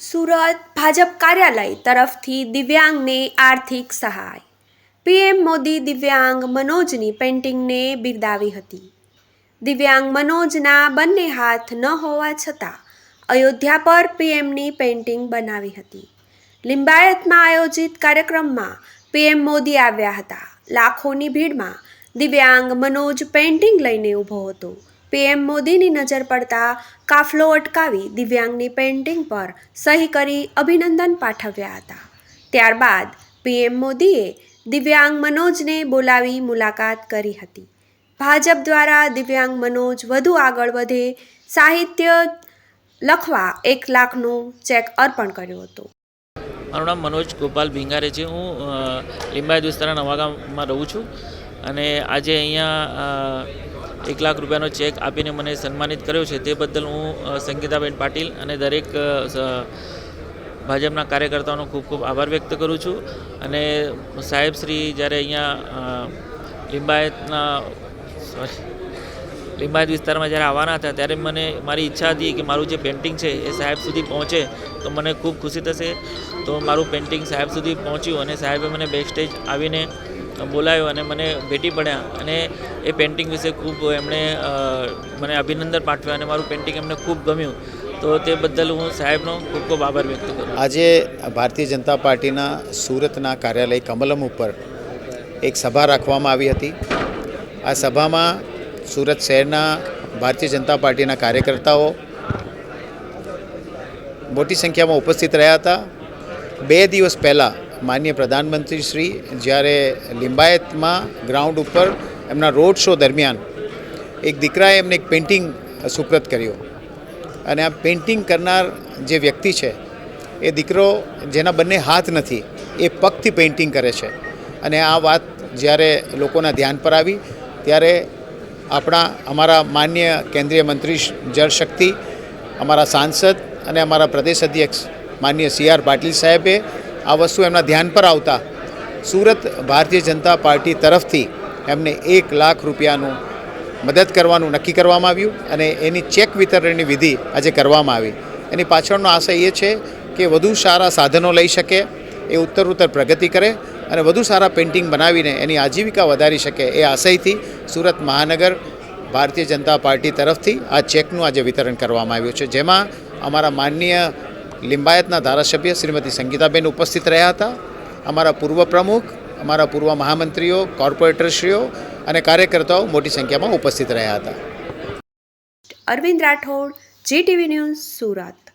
સુરત ભાજપ કાર્યાલય તરફથી દિવ્યાંગને આર્થિક સહાય. પીએમ મોદી દિવ્યાંગ મનોજની પેઇન્ટિંગને બિરદાવી હતી. દિવ્યાંગ મનોજના બંને હાથ ન હોવા છતાં અયોધ્યા પર પીએમની પેઇન્ટિંગ બનાવી હતી. લિંબાયતમાં આયોજિત કાર્યક્રમમાં પીએમ મોદી આવ્યા હતા. લાખોની ભીડમાં દિવ્યાંગ મનોજ પેઇન્ટિંગ લઈને ઊભો હતો. પીએમ મોદીની નજર પડતા કાફલો અટકાવી દિવ્યાંગની પેઇન્ટિંગ પર સહી કરી અભિનંદન પાઠવ્યા હતા. ત્યારબાદ પીએમ મોદીએ દિવ્યાંગ મનોજને બોલાવી મુલાકાત કરી હતી. ભાજપ દ્વારા દિવ્યાંગ મનોજ વધુ આગળ વધે સાહિત્ય લખવા એક લાખનું ચેક અર્પણ કર્યો હતો. મારું નામ મનોજ ગોપાલ ભીંગારે છે. હું લિંબાયત વિસ્તારના નવાગામમાં રહું છું અને આજે અહીંયા એક લાખ રૂપિયાનો ચેક આપીને મને સન્માનિત કર્યો છે, તે બદલ હું સંગીતાબેન પાટીલ અને દરેક ભાજપના કાર્યકર્તાઓનો ખૂબ ખૂબ આભાર વ્યક્ત કરું છું. અને સાહેબ શ્રી જ્યારે અહીંયા લિંબાયતના, સોરી, લિંબાયત વિસ્તારમાં જ્યારે આવવાના હતા, ત્યારે મને મારી ઈચ્છા હતી કે મારું જે પેઇન્ટિંગ છે એ સાહેબ સુધી પહોંચે, તો મને ખૂબ ખુશી થશે. તો મારું પેઇન્ટિંગ સાહેબ સુધી પહોંચ્યું અને સાહેબે મને બેક સ્ટેજ આવીને બોલાવ્યો અને મને ભેટી પડ્યા. અને એ પેઇન્ટિંગ વિશે ખૂબ એમણે મને અભિનંદન પાઠવ્યા અને મારું પેઇન્ટિંગ એમને ખૂબ ગમ્યું. તો તે બદલ હું સાહેબનો ખૂબ ખૂબ આભાર વ્યક્ત કરું આજે ભારતીય જનતા પાર્ટીના સુરતના કાર્યાલય કમલમ ઉપર એક સભા રાખવામાં આવી હતી. આ સભામાં સુરત શહેરના ભારતીય જનતા પાર્ટીના કાર્યકર્તાઓ મોટી સંખ્યામાં ઉપસ્થિત રહ્યા હતા. બે દિવસ પહેલાં માન્ય પ્રધાનમંત્રી શ્રી જ્યારે લિંબાયતમાં ગ્રાઉન્ડ ઉપર એમના રોડ શો દરમિયાન એક દીકરાએ એમને એક પેઇન્ટિંગ સુપ્રત કર્યો. અને આ પેઇન્ટિંગ કરનાર જે વ્યક્તિ છે, એ દીકરો જેના બંને હાથ નથી, એ પગથી પેઇન્ટિંગ કરે છે. અને આ વાત જ્યારે લોકોના ધ્યાન પર આવી, ત્યારે આપણા, અમારા માન્ય કેન્દ્રીય મંત્રી જળશક્તિ અમારા સાંસદ અને અમારા પ્રદેશ અધ્યક્ષ માન્ય સી આર પાટીલ સાહેબે આ વસ્તુ એમના ધ્યાન પર આવતા સુરત ભારતીય જનતા પાર્ટી તરફથી એમને એક લાખ રૂપિયાનું મદદ કરવાનું નક્કી કરવામાં આવ્યું અને એની ચેક વિતરણની વિધિ આજે કરવામાં આવી. એની પાછળનો આશય એ છે કે વધુ સારા સાધનો લઈ શકે, એ ઉત્તર ઉત્તર પ્રગતિ કરે અને વધુ સારા પેઇન્ટિંગ બનાવીને એની આજીવિકા વધારી શકે એ આશયથી સુરત મહાનગર ભારતીય જનતા પાર્ટી તરફથી આ ચેકનું આજે વિતરણ કરવામાં આવ્યું છે. જેમાં અમારા માનનીય લિંબાયતના ધારાસભ્ય શ્રીમતી સંગીતાબેન ઉપસ્થિત રહ્યા હતા. અમારા પૂર્વ પ્રમુખ, અમારા પૂર્વ મહામંત્રીઓ, કોર્પોરેટરશ્રીઓ અને કાર્યકર્તાઓ મોટી સંખ્યામાં ઉપસ્થિત રહ્યા હતા. Arvind Rathod, GTV news Surat.